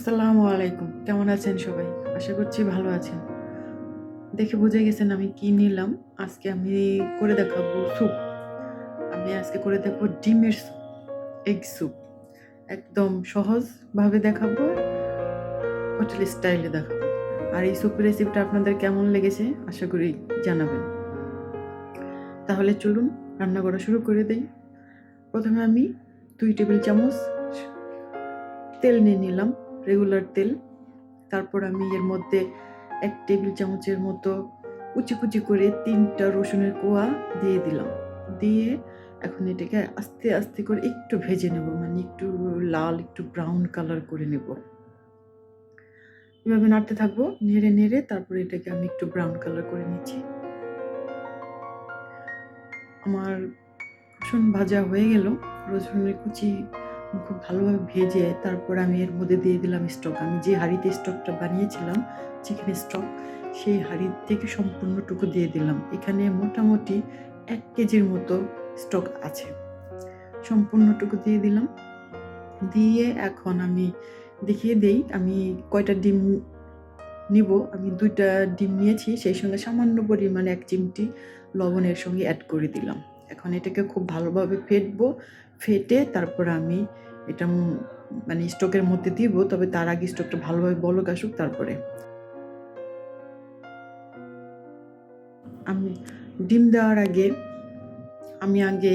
আসসালামু আলাইকুম। কেমন আছেন সবাই? আশা করছি ভালো আছেন। দেখে বুঝে গেছেন আমি কি নিলাম। আজকে আমি করে দেখাবো স্যুপ আমি আজকে করে দেখাবো ডিমের স্যুপ এগ স্যুপ একদম সহজভাবে দেখাবো হোটেল স্টাইলে দেখাবো। আর এই স্যুপের রেসিপিটা আপনাদের কেমন লেগেছে, আশা করি জানাবেন। তাহলে চলুন, রান্না করা শুরু করে দেই। প্রথমে আমি দুই টেবিল চামচ তেল নিয়ে নিলাম। রেগুলার তেল। তারপর আমি এর মধ্যে এক টেবিল চামচের মতো কুচি কুচি করে তিনটা রসুনের কোয়া দিয়ে দিলাম। দিয়ে এখন এটাকে আস্তে আস্তে করে একটু ভেজে নেব মানে একটু লাল, একটু ব্রাউন কালার করে নেব। এভাবে নাড়তে থাকব, নেড়ে নেড়ে তারপরে এটাকে আমি একটু ব্রাউন কালার করে নিচ্ছি। আমার রসুন ভাজা হয়ে গেল। রসুনের কুচি খুব ভালোভাবে ভেজে তারপর আমি এর মধ্যে দিয়ে দিলাম স্টক। আমি যে হাঁড়িতে স্টকটা বানিয়েছিলাম চিকেন স্টক, সেই হাঁড়ি থেকে সম্পূর্ণটুকু দিয়ে দিলাম। এখানে মোটামুটি এক কেজির মতো স্টক আছে। সম্পূর্ণটুকু দিয়ে দিলাম। দিয়ে এখন আমি দেখিয়ে দেই, আমি কয়টা ডিম নিব? আমি দুইটা ডিম নিয়েছি, সেই সঙ্গে সামান্য পরিমাণে এক চিমটি লবণের সঙ্গে অ্যাড করে দিলাম। এখন এটাকে খুব ভালোভাবে ফেটবো। ফেটে তারপর আমি এটা মানে স্টকের মধ্যে দিব, তবে তার আগে স্টকটা ভালোভাবে বলক আসুক তারপরে। আমি ডিম দেওয়ার আগে, আমি আগে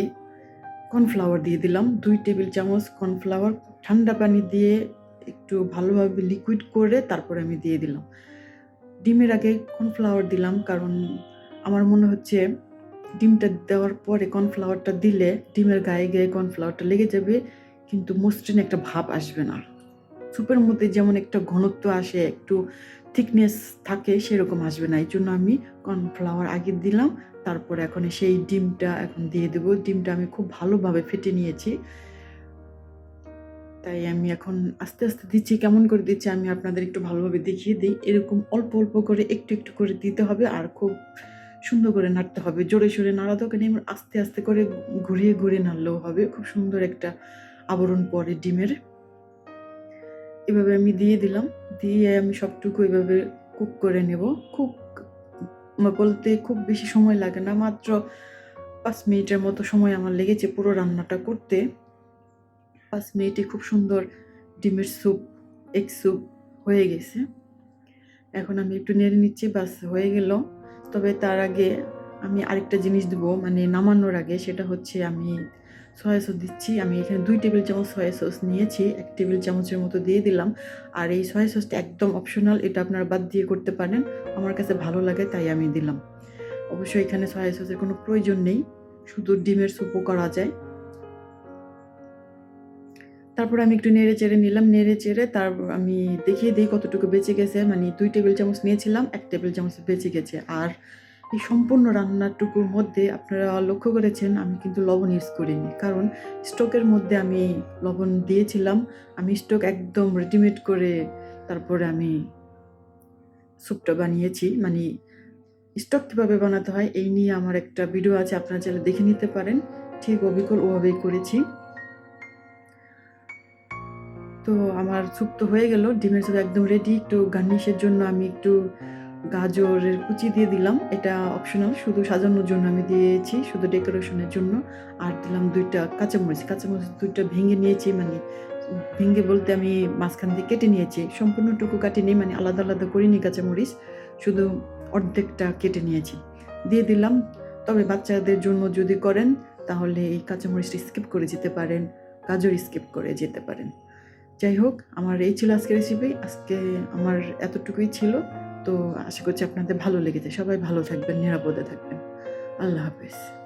কর্নফ্লাওয়ার দিয়ে দিলাম, দুই টেবিল চামচ কর্নফ্লাওয়ার ঠান্ডা পানি দিয়ে একটু ভালোভাবে লিকুইড করে তারপরে আমি দিয়ে দিলাম। ডিমের আগে কর্নফ্লাওয়ার দিলাম, কারণ আমার মনে হচ্ছে ডিমটা দেওয়ার পরে কর্নফ্লাওয়ারটা দিলে ডিমের গায়ে গায়ে কর্নফ্লাওয়ারটা লেগে যাবে। কিন্তু মসৃণ একটা ভাব আসবে না। স্যুপের মধ্যে যেমন একটা ঘনত্ব আসে, একটু থিকনেস থাকে, সেরকম আসবে না। এই জন্য আমি কর্নফ্লাওয়ার আগে দিলাম, তারপরে এখন সেই ডিমটা এখন দিয়ে দেবো। ডিমটা আমি খুব ভালোভাবে ফেটে নিয়েছি। তাই আমি এখন আস্তে আস্তে দিচ্ছি। কেমন করে দিচ্ছি আমি আপনাদের একটু ভালোভাবে দেখিয়ে দিই। এরকম অল্প অল্প করে একটু একটু করে দিতে হবে আর খুব সুন্দর করে নাড়তে হবে। জোরে, সোরে নাড়া দোকানে এমন আস্তে আস্তে করে ঘুরিয়ে ঘুরিয়ে নাড়লেও হবে। খুব সুন্দর একটা আবরণ পরে ডিমের। এভাবে আমি দিয়ে দিলাম। দিয়ে আমি সবটুকু এভাবে কুক করে নেব। খুব বলতে খুব বেশি সময় লাগে না। মাত্র পাঁচ মিনিটের মতো সময় আমার লেগেছে পুরো রান্নাটা করতে। পাঁচ মিনিটে খুব সুন্দর ডিমের স্যুপ, এগ স্যুপ হয়ে গেছে। এখন আমি একটু নেড়ে নিচ্ছি বাস হয়ে গেল। তবে তার আগে আমি আরেকটা জিনিস দেবো মানে নামানোর আগে, সেটা হচ্ছে আমি সয়া সস দিচ্ছি। আমি এখানে দুই টেবিল চামচ সয়া সস নিয়েছি। এক টেবিল চামচের মতো দিয়ে দিলাম। আর এই সয়া সসটা একদম অপশনাল এটা আপনারা বাদ দিয়ে করতে পারেন। আমার কাছে ভালো লাগে, তাই আমি দিলাম। অবশ্যই এখানে সয়া সসের কোনো প্রয়োজন নেই। শুধু ডিমের স্যুপও করা যায়। তারপর আমি একটু নেড়ে চেড়ে নিলাম। নেড়ে চেড়ে তার আমি দেখিয়ে দিই কতটুকু বেঁচে গেছে। মানে দুই টেবিল চামচ নিয়েছিলাম, এক টেবিল চামচ বেঁচে গেছে। আর এই সম্পূর্ণ রান্নাটুকুর মধ্যে আপনারা লক্ষ্য করেছেন, আমি কিন্তু লবণ ইউজ করিনি। কারণ স্টকের মধ্যে আমি লবণ দিয়েছিলাম, আমি স্টক একদম রেডিমেড করে তারপরে আমি স্যুপটা বানিয়েছি। মানে স্টক কীভাবে বানাতে হয় এই নিয়ে আমার একটা ভিডিও আছে, আপনারা চাইলে দেখে নিতে পারেন। ঠিক অবিকল ওভাবেই করেছি। তো আমার স্যুপ তো হয়ে গেল, ডিমের স্যুপ একদম রেডি একটু গার্নিশের জন্য আমি একটু গাজরের কুচি দিয়ে দিলাম। এটা অপশনাল শুধু সাজানোর জন্য আমি দিয়েছি, শুধু ডেকোরেশনের জন্য। আর দিলাম দুইটা কাঁচামরিচ কাঁচামরিচ দুইটা ভেঙে নিয়েছি মানে ভেঙে বলতে আমি মাঝখান দিয়ে কেটে নিয়েছি। সম্পূর্ণটুকু কাটিনি মানে আলাদা আলাদা করিনি কাঁচামরিচ, শুধু অর্ধেকটা কেটে নিয়েছি। দিয়ে দিলাম। তবে বাচ্চাদের জন্য যদি করেন, তাহলে এই কাঁচামরিচটা স্কিপ করে যেতে পারেন, গাজর স্কিপ করে যেতে পারেন। যাই হোক, আমার এই ছিল আজকের রেসিপি আজকে আমার এতটুকুই ছিল। তো আশা করছি আপনাদের ভালো লেগেছে। সবাই ভালো থাকবেন নিরাপদে থাকবেন। আল্লাহ হাফেজ।